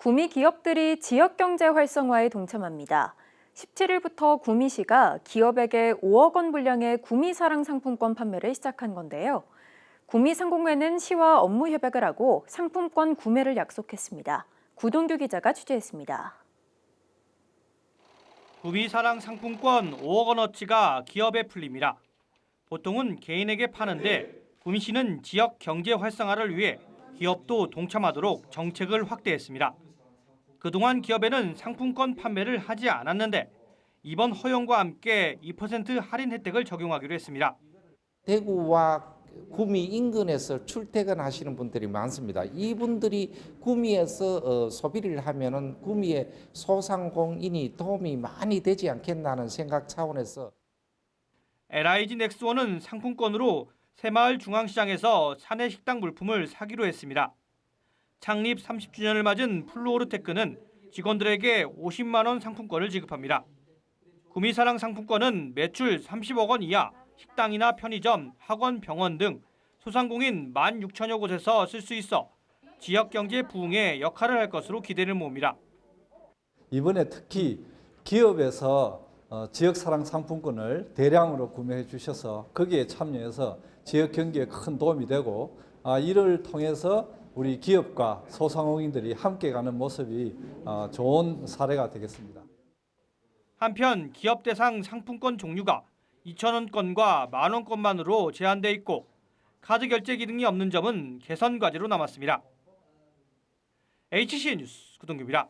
구미 기업들이 지역 경제 활성화에 동참합니다. 17일부터 구미시가 기업에게 5억 원 분량의 구미 사랑 상품권 판매를 시작한 건데요. 구미 상공회는 시와 업무 협약을 하고 상품권 구매를 약속했습니다. 구동규 기자가 취재했습니다. 구미 사랑 상품권 5억 원어치가 기업에 풀립니다. 보통은 개인에게 파는데 구미시는 지역 경제 활성화를 위해 기업도 동참하도록 정책을 확대했습니다. 그동안 기업에는 상품권 판매를 하지 않았는데 이번 허용과 함께 2% 할인 혜택을 적용하기로 했습니다. 대구와 구미 인근에서 출퇴근하시는 분들이 많습니다. 이분들이 구미에서 어, 소비를 하면은 구미의 소상공인이 도움이 많이 되지 않겠나는 생각 차원에서 LIG 넥스원은 상품권으로 새마을 중앙시장에서 사내 식당 물품을 사기로 했습니다. 창립 30주년을 맞은 플루오르테크는 직원들에게 50만 원 상품권을 지급합니다. 구미사랑 상품권은 매출 30억 원 이하 식당이나 편의점, 학원, 병원 등 소상공인 1만 6천여 곳에서 쓸 수 있어 지역 경제 부흥에 역할을 할 것으로 기대를 모읍니다. 이번에 특히 기업에서 어, 지역 사랑 상품권을 대량으로 구매해 주셔서 거기에 참여해서 지역 경제에 큰 도움이 되고 아, 이를 통해서 우리 기업과 소상공인들이 함께 가는 모습이 어, 좋은 사례가 되겠습니다. 한편 기업 대상 상품권 종류가 2천원권과 만원권만으로 제한돼 있고 카드 결제 기능이 없는 점은 개선 과제로 남았습니다. HC 뉴스 구동규입니다.